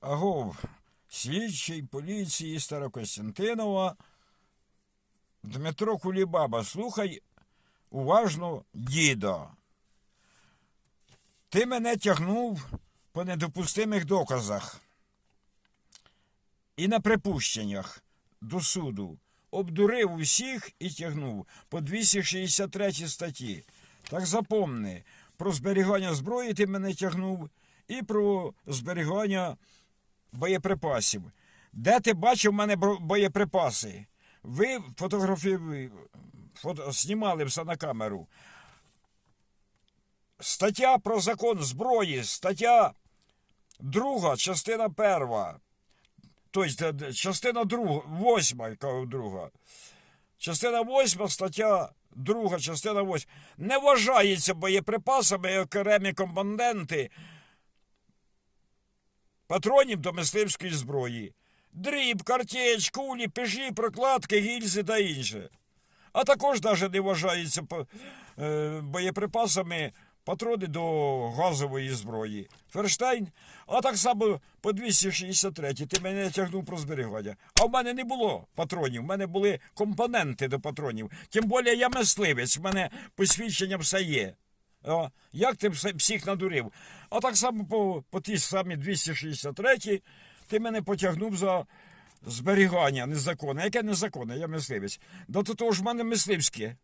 Агов, слідчий поліції Старокостянтинова Дмитро Кулібаба, слухай уважно діда. Ти мене тягнув по недопустимих доказах і на припущеннях до суду. Обдурив усіх і тягнув по 263 статті. Так запомни, про зберігання зброї ти мене тягнув і про зберігання боєприпасів. Де ти бачив в мене боєприпаси? Ви фотографували, фото, знімали все на камеру. Стаття про закон зброї, стаття друга, частина перша. Тобто, частина друга, восьма, яка друга. Частина восьма, стаття друга, частина восьма. Не вважається боєприпасами окремі компоненти патронів до мисливської зброї. Дріб, картеч, кулі, пежі, прокладки, гільзи та інше. А також навіть не вважаються е, боєприпасами патрони до газової зброї. Ферштейн, а так само по 263 ти мене тягнув про зберігання. А в мене не було патронів, в мене були компоненти до патронів. Тим більше я мисливець, в мене посвідчення все є. О, як ти всіх надурив? А так само по, по тій самій 263-й ти мене потягнув за зберігання незаконне. Яке незаконне? Я мисливець. Да то того ж в мене мисливське.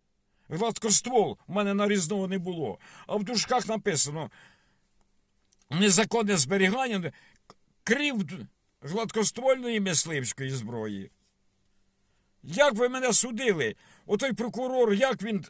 Гладкоствол в мене нарізного не було. А в дужках написано незаконне зберігання, крім гладкоствольної мисливської зброї. Як ви мене судили? Отой прокурор, як він